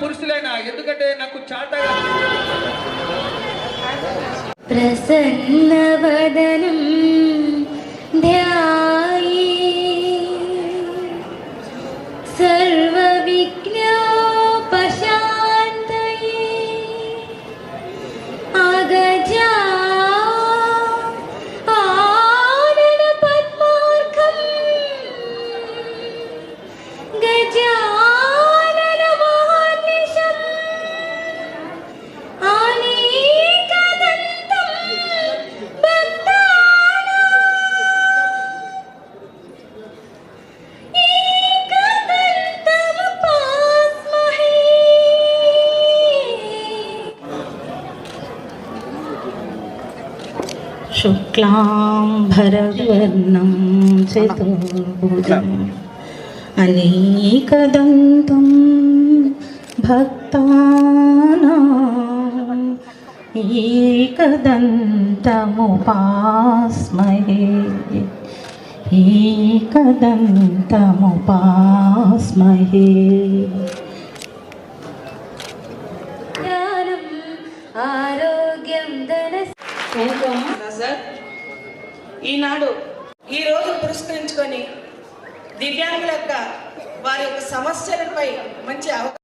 పురుషులైనా ఎందుకంటే నాకు చాట ప్రసన్న వదనం ధ్యాయి. సర్వ शुक्लाम्भरवर्णं चतुर्भुजम् अनेकदन्तं भक्तानाम् एकदन्तमुपास्महे एकदन्तमुपास्महे। ज्ञानम् धनस्य సార్ ఈనాడు ఈ రోజు పురస్కరించుకొని దివ్యాంగుల యొక్క వారి యొక్క సమస్యలపై మంచి అవకాశం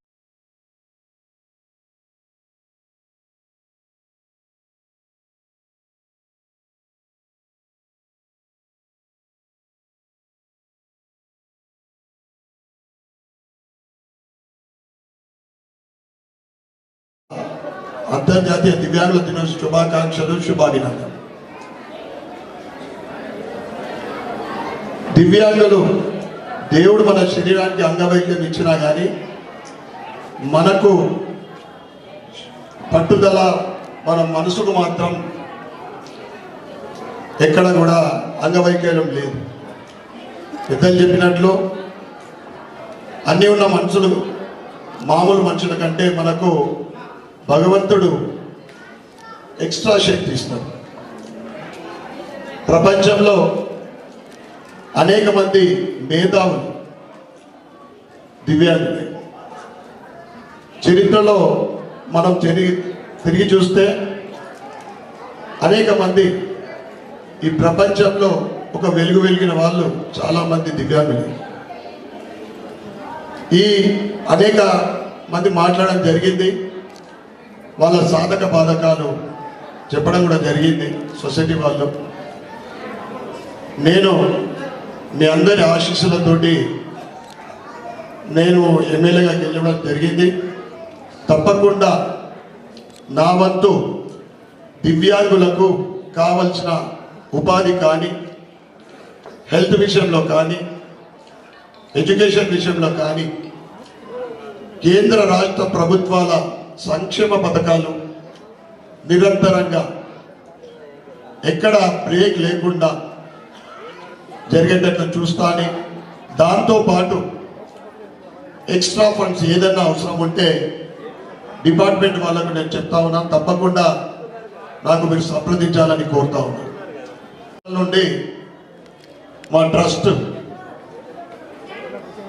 అంతర్జాతీయ దివ్యాంగుల దిన శుభాకాంక్షలు శుభాభినందనలు. దివ్యాంగులు దేవుడు మన శరీరానికి అంగవైక్యం ఇచ్చినా కానీ మనకు పట్టుదల మన మనసుకు మాత్రం ఎక్కడ కూడా అంగవైకల్యం లేదు. పెద్దలు చెప్పినట్లు అన్నీ ఉన్న మనుషులు మామూలు మనుషుల కంటే మనకు భగవంతుడు ఎక్స్ట్రా శక్తి ఇస్తాడు. ప్రపంచంలో అనేక మంది మేధావులు దివ్యాంగులే. చరిత్రలో మనం తిరిగి తిరిగి చూస్తే అనేక మంది ఈ ప్రపంచంలో ఒక వెలుగు వెలిగిన వాళ్ళు చాలామంది దివ్యాంగులు. ఈ అనేక మంది మాట్లాడడం జరిగింది. వాళ్ళ సాధక బాధకాలు చెప్పడం కూడా జరిగింది సొసైటీ వాళ్ళు. నేను మీ అందరి ఆశీస్సులతోటి నేను ఎమ్మెల్యేగా గెలవడం జరిగింది. తప్పకుండా నా వంతు దివ్యాంగులకు కావలసిన ఉపాధి కానీ హెల్త్ విషయంలో కానీ ఎడ్యుకేషన్ విషయంలో కానీ కేంద్ర రాష్ట్ర ప్రభుత్వాల సంక్షేమ పథకాలు నిరంతరంగా ఎక్కడ బ్రేక్ లేకుండా జరిగేటట్లు చూస్తాని. దాంతోపాటు ఎక్స్ట్రా ఫండ్స్ ఏదైనా అవసరం ఉంటే డిపార్ట్మెంట్ వాళ్ళకు నేను చెప్తా ఉన్నాను తప్పకుండా నాకు మీరు సంప్రదించాలని కోరుతా ఉన్నాను నుండి మా ట్రస్ట్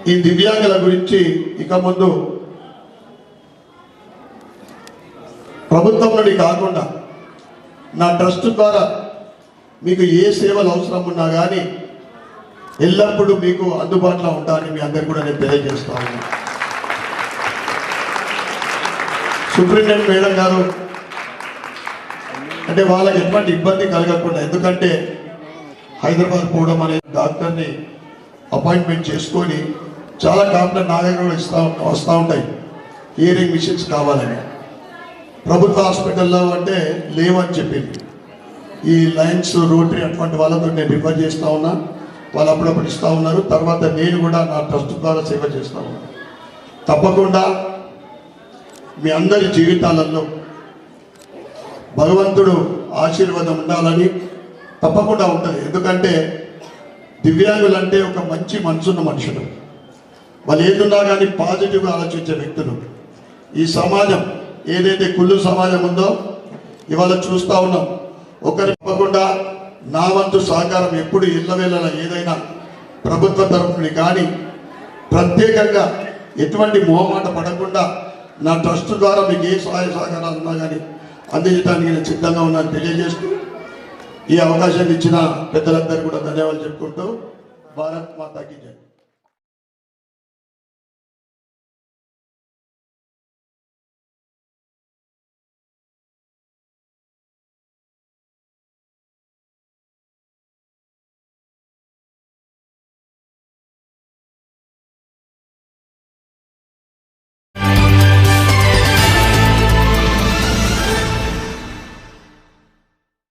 ఈ దివ్యాంగుల గురించి ఇక ముందు ప్రభుత్వం నుండి కాకుండా నా ట్రస్ట్ ద్వారా మీకు ఏ సేవలు అవసరం ఉన్నా కానీ ఎల్లప్పుడూ మీకు అందుబాటులో ఉంటానని మీ అందరు కూడా నేను తెలియజేస్తా ఉన్నాను సూపరింటెండెంట్ మేడం గారు అంటే వాళ్ళకి ఎటువంటి ఇబ్బంది కలగకుండా ఎందుకంటే హైదరాబాద్ పోవడం అనే డాక్టర్ని అపాయింట్మెంట్ చేసుకొని చాలా డాక్టర్ నా దగ్గర ఇస్తా వస్తూ ఉంటాయి. హియరింగ్ మిషన్స్ కావాలని. ప్రభుత్వ హాస్పిటల్లో అంటే లేవని చెప్పింది. ఈ లయన్స్ రోటరీ అటువంటి వాళ్ళతో నేను రిఫర్ చేస్తా ఉన్నా. వాళ్ళు అప్పుడప్పుడు ఇస్తూ ఉన్నారు. తర్వాత నేను కూడా నా ట్రస్ట్ ద్వారా సేవ చేస్తా ఉన్నాను తప్పకుండా మీ అందరి జీవితాలలో భగవంతుడు ఆశీర్వాదం ఉండాలని తప్పకుండా ఉంటుంది. ఎందుకంటే దివ్యాంగులు అంటే ఒక మంచి మనసున్న మనుషులు. వాళ్ళు ఏదున్నా కానీ పాజిటివ్గా ఆలోచించే వ్యక్తులు. ఈ సమాజం ఏదైతే కుళ్ళు సమాజం ఉందో ఇవాళ చూస్తూ ఉన్నాం. ఒకరి తప్పకుండా నా వంతు సహకారం ఎప్పుడు ఇళ్ళవేళలా ఏదైనా ప్రభుత్వ తరఫుని కానీ ప్రత్యేకంగా ఎటువంటి మొహమాట పడకుండా నా ట్రస్ట్ ద్వారా మీకు ఏ సహాయ సహకారాలు ఉన్నా కానీ అందించడానికి నేను సిద్ధంగా ఉన్నాను తెలియజేస్తూ ఈ అవకాశాన్ని ఇచ్చిన పెద్దలందరూ కూడా ధన్యవాదాలు చెప్పుకుంటూ భారత్ మాతాకి జై.